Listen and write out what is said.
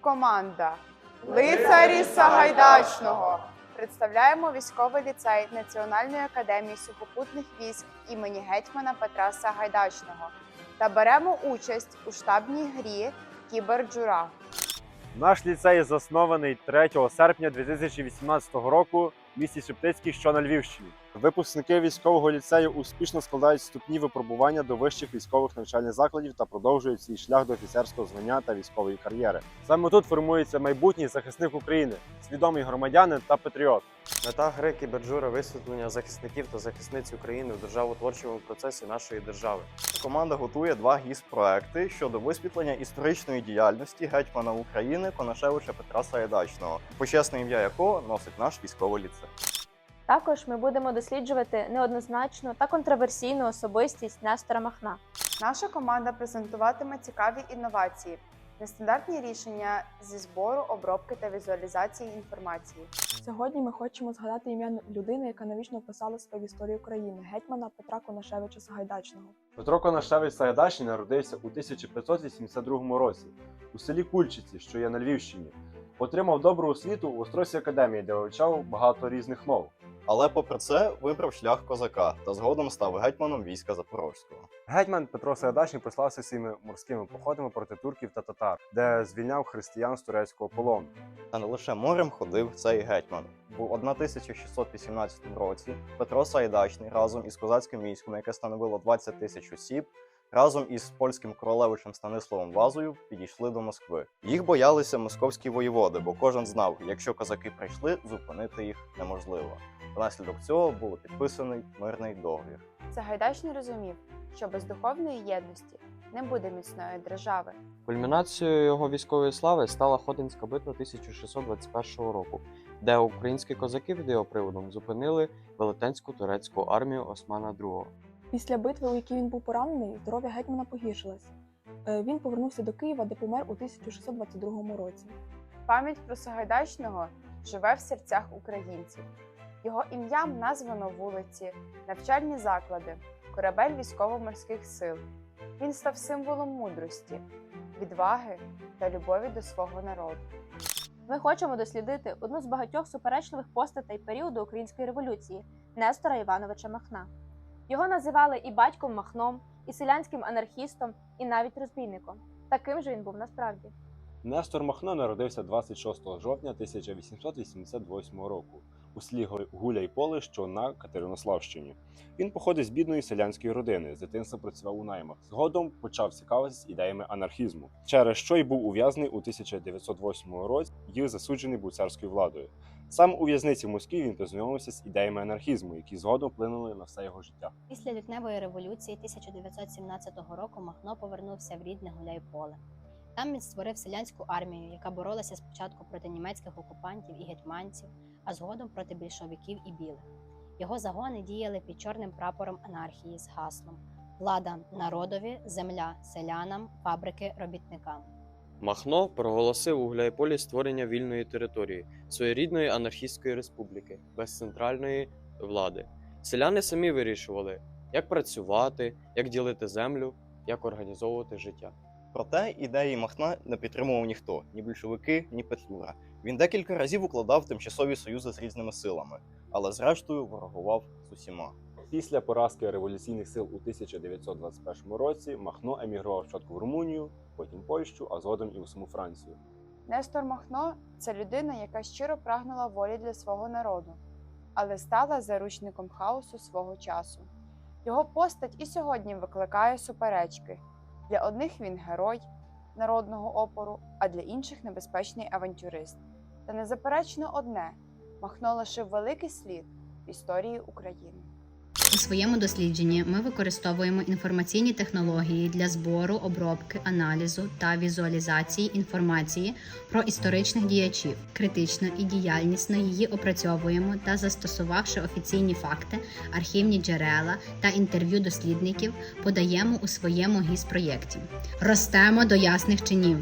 команда Лицарі Сагайдачного. Представляємо військовий ліцей Національної академії сухопутних військ імені гетьмана Петра Сагайдачного та беремо участь у штабній грі Кіберджура. Наш ліцей заснований 3 серпня 2018 року в місті Шептицький, що на Львівщині. Випускники військового ліцею успішно складають вступні випробування до вищих військових навчальних закладів та продовжують свій шлях до офіцерського звання та військової кар'єри. Саме тут формується майбутній захисник України, свідомий громадянин та патріот. Мета гри кіберджура висвітлення захисників та захисниць України в державотворчому процесі нашої держави. Команда готує два гіс-проекти щодо висвітлення історичної діяльності гетьмана України Конашевича Петра Саєдачного, почесне ім'я якого носить наш військовий ліцей. Також ми будемо досліджувати неоднозначну та контроверсійну особистість Нестора Махна. Наша команда презентуватиме цікаві інновації, нестандартні рішення зі збору, обробки та візуалізації інформації. Сьогодні ми хочемо згадати ім'я людини, яка навічно вписала себе в історію країни гетьмана Петра Конашевича Сагайдачного. Петро Конашевич Сагайдачний народився у 1582 році у селі Кульчиці, що є на Львівщині. Отримав добру освіту у Острозькій академії, де вивчав багато різних мов. Але попри це вибрав шлях козака та згодом став гетьманом війська Запорозького. Гетьман Петро Сагайдачний прославився своїми морськими походами проти турків та татар, де звільняв християн з турецького полону. Та не лише морем ходив цей гетьман. У 1618 році Петро Саєдачний разом із козацьким військом, яке становило 20 тисяч осіб, разом із польським королевичем Станиславом Вазою підійшли до Москви. Їх боялися московські воєводи, бо кожен знав, якщо козаки прийшли, зупинити їх неможливо. Внаслідок цього було підписаний мирний договір. Сагайдачний розумів, що без духовної єдності не буде міцної держави. Кульмінацією його військової слави стала Ходинська битва 1621 року, де українські козаки під його приводом зупинили велетенську турецьку армію Османа II. Після битви, у якій він був поранений, здоров'я гетьмана погіршилось. Е, Він повернувся до Києва, де помер у 1622 році. Пам'ять про Сагайдачного живе в серцях українців. Його ім'ям названо вулиці, навчальні заклади, корабель військово-морських сил. Він став символом мудрості, відваги та любові до свого народу. Ми хочемо дослідити одну з багатьох суперечливих постатей періоду української революції Нестора Івановича Махна. Його називали і батьком Махном, і селянським анархістом, і навіть розбійником. Таким же він був насправді. Нестор Махно народився 26 жовтня 1888 року у селі Гуляй-Поле, що на Катеринославщині. Він походить з бідної селянської родини. З дитинства працював у наймах. Згодом почав цікавитися ідеями анархізму, через що й був ув'язаний у 1908 році і засуджений був царською владою. Сам у в'язниці в Москві він познайомився з ідеями анархізму, які згодом вплинули на все його життя. Після лютневої революції 1917 року Махно повернувся в рідне Гуляйполе. Там він створив селянську армію, яка боролася спочатку проти німецьких окупантів і гетьманців, а згодом проти більшовиків і білих. Його загони діяли під чорним прапором анархії з гаслом Влада народові, земля селянам, фабрики робітникам. Махно проголосив у Гуляйполі створення вільної території, своєрідної анархістської республіки, без центральної влади. Селяни самі вирішували, як працювати, як ділити землю, як організовувати життя. Проте ідеї Махна не підтримував ніхто ні більшовики, ні Петлюра. Він декілька разів укладав тимчасові союзи з різними силами, але зрештою ворогував з усіма. Після поразки революційних сил у 1921 році Махно емігрував спочатку в Румунію, потім Польщу, а згодом і у саму Францію. Нестор Махно це людина, яка щиро прагнула волі для свого народу, але стала заручником хаосу свого часу. Його постать і сьогодні викликає суперечки. Для одних він герой народного опору, а для інших небезпечний авантюрист. Та незаперечно одне Махно лишив великий слід в історії України. У своєму дослідженні ми використовуємо інформаційні технології для збору, обробки, аналізу та візуалізації інформації про історичних діячів. Критично і діяльнісно її опрацьовуємо та, застосувавши офіційні факти, архівні джерела та інтерв'ю дослідників, подаємо у своєму гіс-проєкті. Ростемо до ясних чинів.